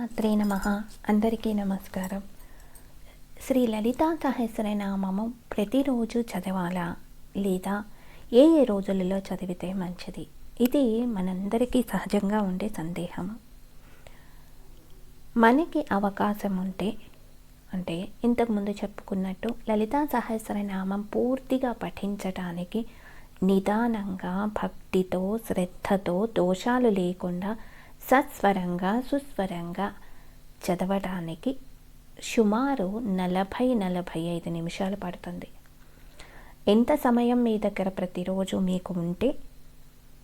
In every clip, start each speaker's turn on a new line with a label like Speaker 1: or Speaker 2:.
Speaker 1: శ్రీమాత్రే నమ. అందరికీ నమస్కారం. శ్రీ లలితా సహస్రనామము ప్రతిరోజు చదవాలా? లేదా ఏ ఏ రోజులలో చదివితే మంచిది? ఇది మనందరికీ సహజంగా ఉండే సందేహం మనకి అవకాశం ఉంటే అంటే ఇంతకుముందు చెప్పుకున్నట్టు లలితా సహస్రనామం పూర్తిగా పఠించటానికి నిదానంగా భక్తితో శ్రద్ధతో దోషాలు లేకుండా సత్వరంగా సుస్వరంగా చదవడానికి సుమారు నలభై నలభై ఐదు నిమిషాలు పడుతుంది. ఎంత సమయం మీ దగ్గర ప్రతిరోజు మీకు ఉంటే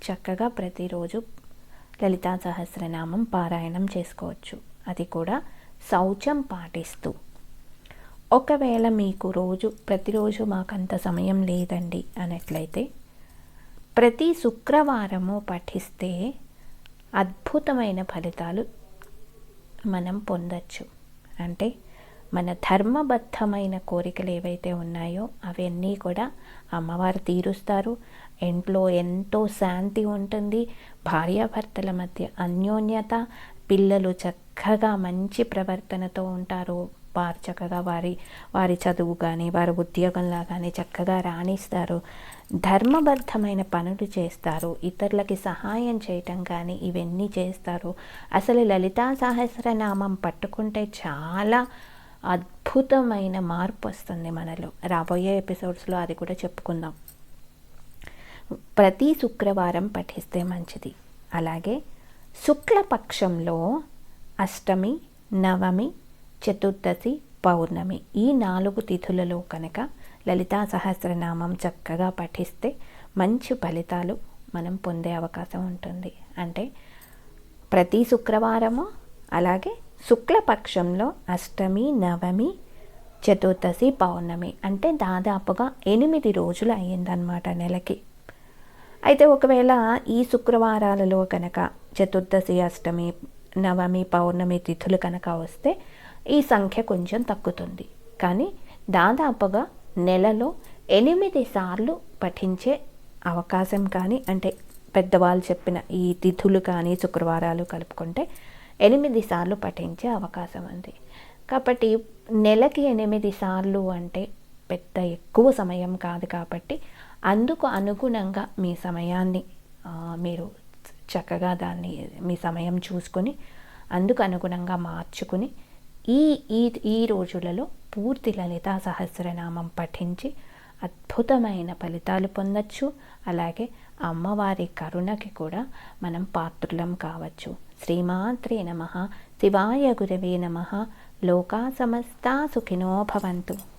Speaker 1: చక్కగా ప్రతిరోజు లలితా సహస్రనామం పారాయణం చేసుకోవచ్చు. అది కూడా శౌచం పాటిస్తూ. ఒకవేళ మీకు రోజు ప్రతిరోజు మాకంత సమయం లేదండి అన్నట్లయితే ప్రతి శుక్రవారము పఠిస్తే అద్భుతమైన ఫలితాలు మనం పొందొచ్చు. అంటే మన ధర్మబద్ధమైన కోరికలు ఏవైతే ఉన్నాయో అవన్నీ కూడా అమ్మవారు తీరుస్తారు. ఇంట్లో ఎంతో శాంతి ఉంటుంది. భార్యాభర్తల మధ్య అన్యోన్యత పిల్లలు చక్కగా మంచి ప్రవర్తనతో ఉంటారు. వారు చక్కగా వారి వారి చదువు కానీ వారి ఉద్యోగంలా కానీ చక్కగా రాణిస్తారు. ధర్మబద్ధమైన పనులు చేస్తారు. ఇతరులకి సహాయం చేయటం కానీ ఇవన్నీ చేస్తారు. అసలు లలితా సహస్రనామం పట్టుకుంటే చాలా అద్భుతమైన మార్పు వస్తుంది మనలో. రాబోయే ఎపిసోడ్స్లో అది కూడా చెప్పుకుందాం. ప్రతి శుక్రవారం పఠిస్తే మంచిది. అలాగే శుక్లపక్షంలో అష్టమి నవమి చతుర్దశి పౌర్ణమి. ఈ నాలుగు తిథులలో కనుక లలితా సహస్రనామం చక్కగా పఠిస్తే మంచి ఫలితాలు మనం పొందే అవకాశం ఉంటుంది. అంటే ప్రతి శుక్రవారము అలాగే శుక్లపక్షంలో అష్టమి నవమి చతుర్దశి పౌర్ణమి. అంటే దాదాపుగా ఎనిమిది రోజులు అయ్యిందనమాట నెలకి. అయితే ఒకవేళ ఈ శుక్రవారాలలో కనుక చతుర్దశి అష్టమి నవమి పౌర్ణమి తిథులు కనుక వస్తే ఈ సంఖ్య కొంచెం తగ్గుతుంది. కానీ దాదాపుగా నెలలో ఎనిమిది సార్లు పఠించే అవకాశం కానీ అంటే పెద్దవాళ్ళు చెప్పిన ఈ తిథులు కానీ శుక్రవారాలు కలుపుకుంటే ఎనిమిది సార్లు పఠించే అవకాశం ఉంది. కాబట్టి నెలకి ఎనిమిది సార్లు అంటే పెద్ద ఎక్కువ సమయం కాదు కాబట్టి అందుకు అనుగుణంగా మీ సమయాన్ని మీరు చక్కగా దాన్ని మీ సమయం చూసుకొని అందుకు అనుగుణంగా మార్చుకుని ఈ ఈ ఈ రోజులలో పూర్తి లలితా సహస్రనామం పఠించి అద్భుతమైన ఫలితాలు పొందొచ్చు. అలాగే అమ్మవారి కరుణకి కూడా మనం పాత్రులం కావచ్చు. శ్రీమాత్రే నమ. శివాయ గురవే నమ. లోకా సమస్తా సుఖినో భవంతు.